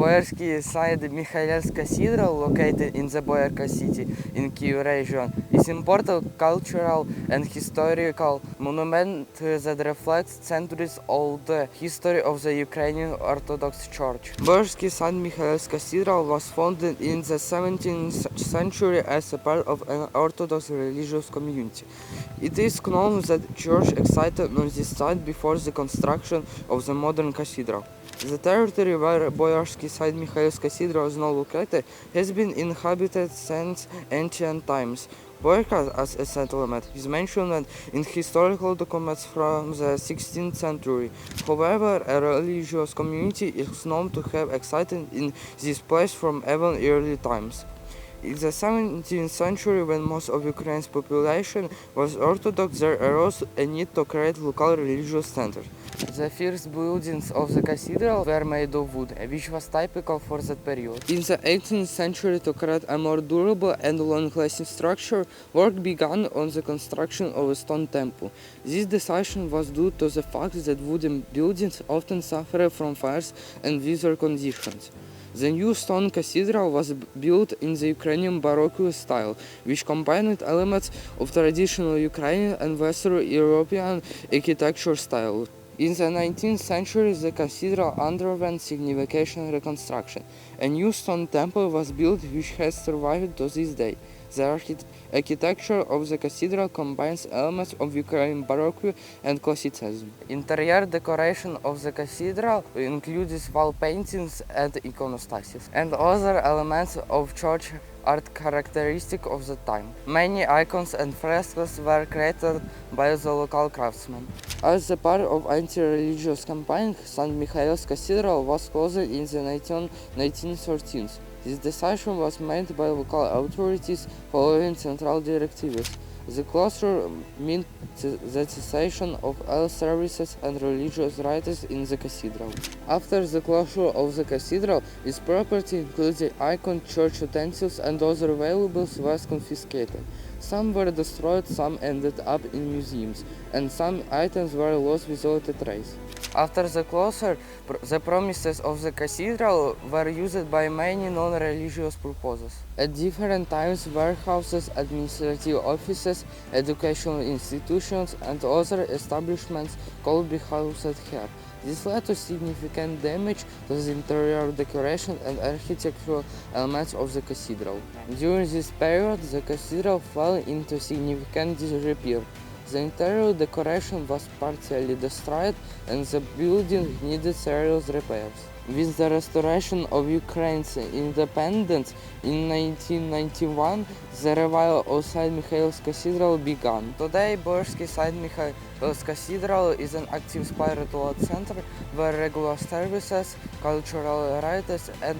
Boyarsky side Mikhailsk Cathedral, located in the Boyarka city in Kiev region, is an important cultural and historical monument that reflects centuries-old history of the Ukrainian Orthodox Church. Boyarsky St. Mikhail's Cathedral was founded in the 17th century as a part of an Orthodox religious community. It is known that church existed on this site before the construction of the modern cathedral. The territory where Boyarsky St. Mikhail's is now located has been inhabited since ancient times. Boyarka as a settlement is mentioned in historical documents from the 16th century. However, a religious community is known to have existed in this place from even early times. In the 17th century, when most of Ukraine's population was Orthodox, there arose a need to create local religious centers. The first buildings of the cathedral were made of wood, which was typical for that period. In the 18th century, to create a more durable and long-lasting structure, work began on the construction of a stone temple. This decision was due to the fact that wooden buildings often suffered from fires and weather conditions. The new stone cathedral was built in the Ukrainian Baroque style, which combined elements of traditional Ukrainian and Western European architecture style. In the 19th century, the cathedral underwent significant reconstruction. A new stone temple was built which has survived to this day. The archi- architecture of the cathedral combines elements of Ukrainian Baroque and Classicism. Interior decoration of the cathedral includes wall paintings and iconostasis, and other elements of church art characteristic of the time. Many icons and frescoes were created by the local craftsmen. As a part of anti-religious campaign, St. Michael's Cathedral was closed in the 19, 1913. This decision was made by local authorities following central directives. The closure meant the cessation of all services and religious rites in the cathedral. After the closure of the cathedral, its property, including icon, church utensils, and other valuables, was confiscated. Some were destroyed, some ended up in museums, and some items were lost without a trace. After the closure, the promises of the cathedral were used by many non-religious purposes. At different times, warehouses, administrative offices, educational institutions, and other establishments could be housed here. This led to significant damage to the interior decoration and architectural elements of the cathedral. During this period, the cathedral fell into significant disrepair. The interior decoration was partially destroyed and the building needed serious repairs. With the restoration of Ukraine's independence in 1991, the revival of St. Michael's Cathedral began. Today, Boyarsky St. Michael's Cathedral is an active spiritual center where regular services, cultural rites, and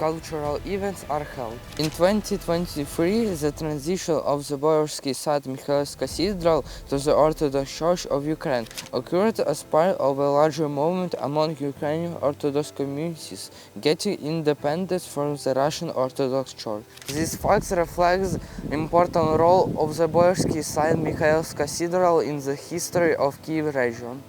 cultural events are held. In 2023, the transition of the Boyarsky St. Michael's Cathedral to the Orthodox Church of Ukraine occurred as part of a larger movement among Ukrainian Orthodox communities getting independence from the Russian Orthodox Church. This fact reflects the important role of the Boyarsky St. Michael's Cathedral in the history of Kiev region.